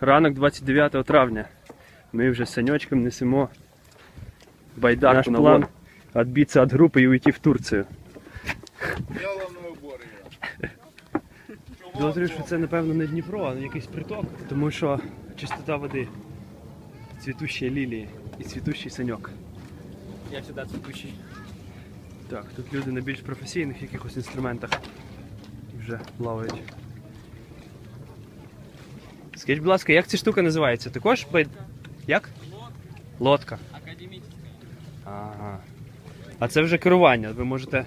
Ранок 29 травня. Ми вже з санечком несемо байдарку Наш на план план відбитися від групи і уйти в Турцію. Підозрюю, що це, напевно, не Дніпро, а якийсь приток, тому що чистота води, цвітущі лілії і цвітущий саньок. Я всегда цветущий. Так, тут люди на більш професійних якихось інструментах вже плавають. Скажіть, будь ласка, як ця штука називається? Також бай... Як? Лодка. Ага. А це вже керування, ви можете.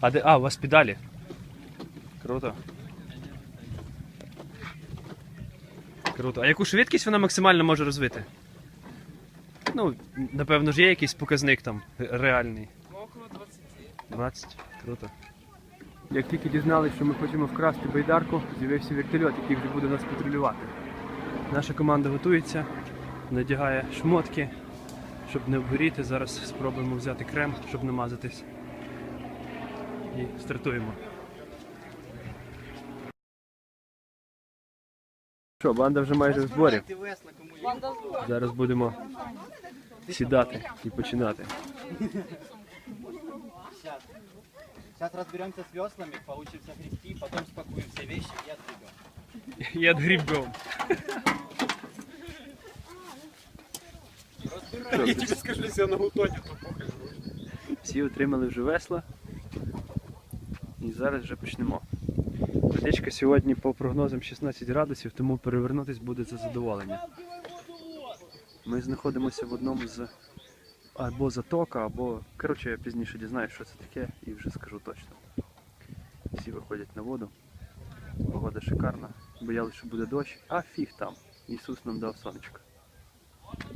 А де. А, у вас педалі. Круто. Круто. А яку швидкість вона максимально може розвити? Ну, напевно ж є якийсь показник там реальний. Около 20. 20. Круто. Як тільки дізналися, що ми хочемо вкрасти байдарку, з'явився вертольот, який вже буде нас патрулювати. Наша команда готується, надягає шмотки, щоб не обгоріти. Зараз спробуємо взяти крем, щоб намазатись. І стартуємо. Що, банда вже майже в зборі. Зараз будемо сідати і починати. Сейчас. Разберемся с веслами, получится грести, потом спакуем все вещи и отгребем. Я грибом. Я тебе скажу, если она утонет, то похуй. Всі отримали вже весла. І зараз вже почнемо. Водичка сьогодні по прогнозам 16 градусів, тому перевернутись буде за задоволення. Ми знаходимося в одному з або затока, або. Коротше, я пізніше дізнаюсь, що це таке, і вже скажу точно. Всі виходять на воду. Погода шикарна. Боялися, що буде дощ, а фіг там. Ісус нам дав сонечко.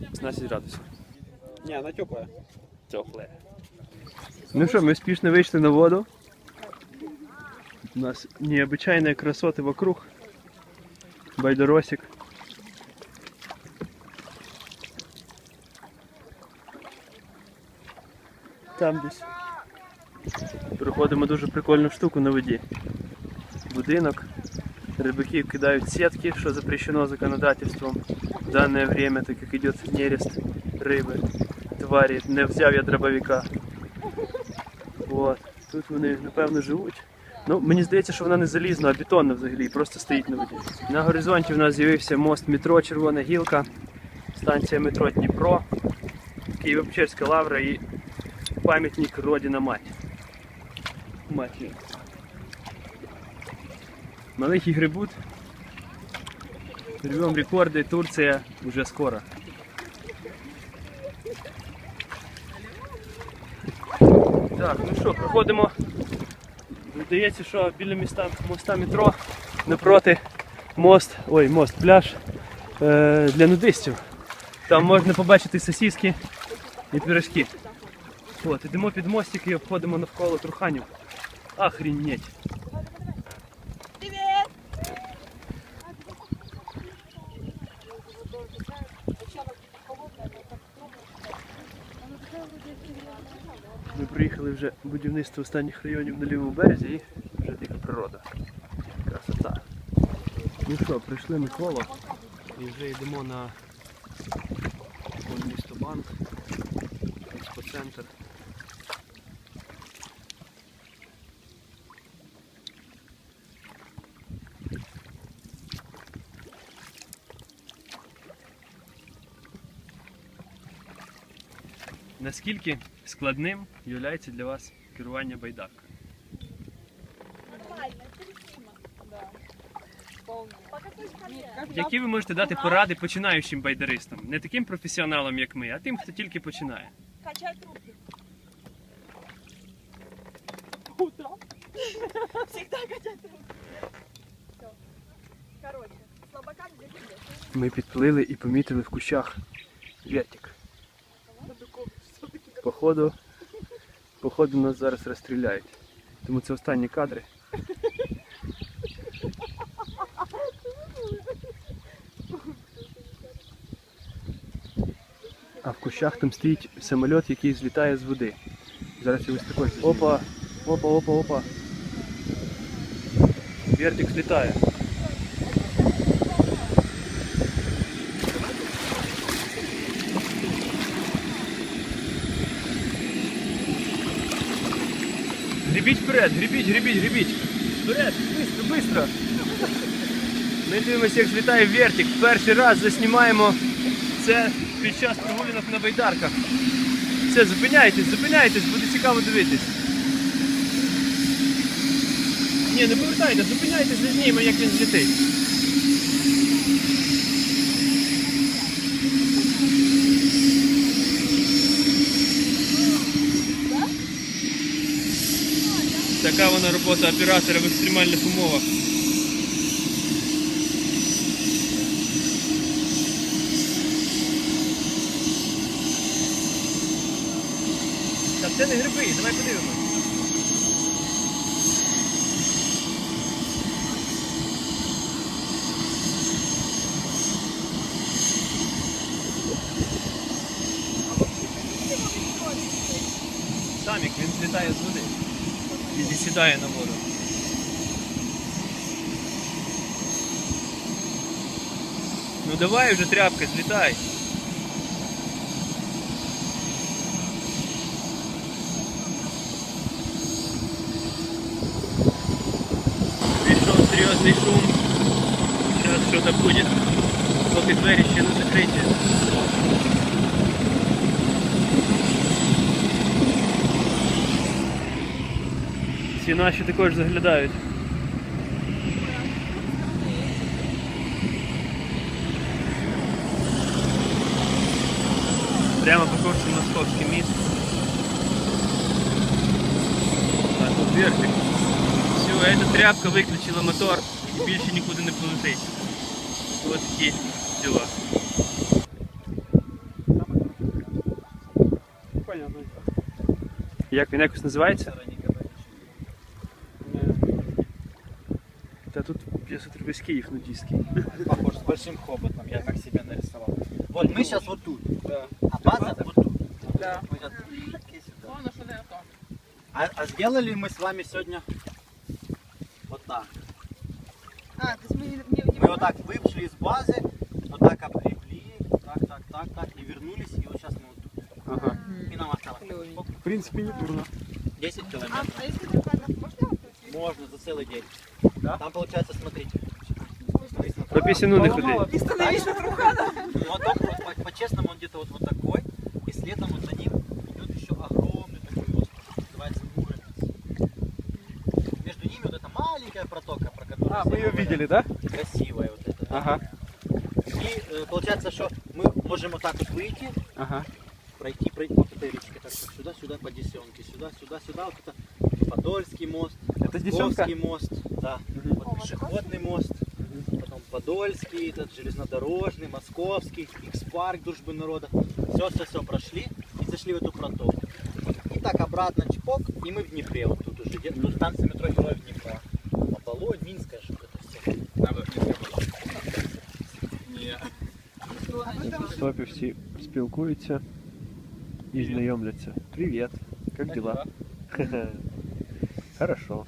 16 градусів. Не, она теплая. Тепле. Ну що, ми успішно вийшли на воду. У нас необычайные красоты вокруг. Байдоросик. Там десь. Проходимо дуже прикольну штуку на воді. Будинок. Рыбаки кидають сетки, що запрещено законодательством в данное время, так як идет нерест риби тварі, не взяв я дробовика. От. Тут вони, напевно, живуть. Ну, мені здається, що вона не залізна, а бетонна взагалі, просто стоїть на воді. На горизонті в нас з'явився мост метро Червона Гілка, станція метро Дніпро, Києво-Печерська лавра і пам'ятник Родина Мать. Матір. Маленький грибут. Рвем рекорди, Турція вже скоро. Так, ну що, проходимо. Здається, що біля міста, моста метро напроти мост, ой, мост, пляж е, для нудистів. Там можна побачити сосиски і пірожки. От, ідемо під мостик і обходимо навколо труханів. Охренеть. Ми приїхали вже будівництво останніх районів на лівому березі і вже дика природа. Красота. Ну що, прийшли ми коло і вже йдемо на місто банк, експоцентр. Наскільки складним є для вас керування байдаркою? Нормально, терпимо. Да. Які ви можете дати поради починаючим байдаристам? Не таким професіоналам, як ми, а тим, хто тільки починає. Качать руки. Утром. Всегда качать руки. Все. Короче. Ми підплили і помітили в кущах вятик. Походу, походу нас зараз розстріляють. Тому це останні кадри. А в кущах там стоїть самоліт, який злітає з води. Зараз ось такой. Опа, опа, опа, опа. Вертик злітає. Гребіть вперед, гребіть, гребіть, гребіть. Вперед, швидко, швидко. Ми дивимося, як злітає вертик. Перший раз заснімаємо це під час прогулянок на байдарках. Все, зупиняйтесь, зупиняйтесь, буде цікаво дивитись. Ні, не повертайте, зупиняйтесь, не знімемо, як він злітить. Така вона робота оператора в екстремальних умовах. Та це не гриби, давай подивимось. Самік, він злітає з води. І сідає на воду. Ну давай вже тряпка, злітай. Пришел серьезный шум. Сейчас что-то будет. Поки двері ще не закриті. Ці наші також заглядають. Прямо по курсу Московський міст. А тут вертик. Все, эта тряпка виключила мотор і більше нікуди не полетить. Ось такі діла. Як він якось називається? Я смотрю весь Київ нудистський. Похож с большим хоботом, я как себе нарисовал. Вот мы сейчас вот тут, Да. а база вот тут. Да. Мы сейчас. А, а сделали мы с вами сегодня вот так. А, то есть мы не... не, не Мы вот так вышли из базы, вот так обгребли, так, так, так, так, и вернулись, и вот сейчас мы вот тут. Ага. И нам осталось. В принципе, не дурно. 10 А, километров. а если только можно? Можно за целый день. Да? Там получается, смотрите. По пісюну не ходи. И становись на Трухана. Вот по- по-честному, он где-то вот, вот такой, и следом вот за ним идет еще огромный такой остров, называется Муромец. Между ними вот эта маленькая протока, про которую А, мы ее видели, да? Красивая вот эта. Ага. И э, получается, что мы можем вот так вот выйти, Ага. пройти, пройти вот этой речкой, так вот сюда, сюда по десенке, сюда, сюда, сюда, вот это Подольский мост, Это десенка? Московский мост, да, вот пешеходный мост, потом Подольский, этот железнодорожный, Московский, X-парк Дружбы народа. Все, все, все прошли и зашли в эту протоку. И так обратно чпок, и мы в Днепре вот тут уже, где тут станция метро Героев Днепра. Оболонь, Минская, что это все. В топі всі спілкуються і знайомляться. Привіт, як дела? Хорошо.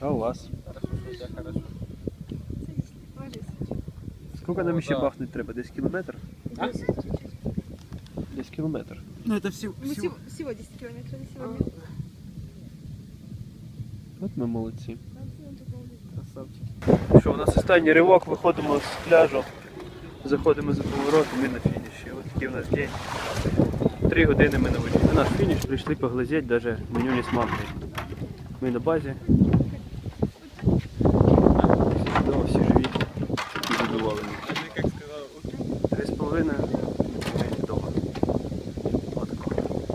А у вас? Хорошо, да, хорошо. Сколько нам ще бахнуть треба? Десь кілометр? Десь кілометр. Ну это все, Мы всего, всего 10 километров не сегодня. От ми молодці. Що, у нас останній ривок, виходимо з пляжу, заходимо за поворот, і ми на фініші. Ось такий у нас день. Три години ми на воді. На наш фініш прийшли поглазеть, навіть меню не смакує. Ми на базі,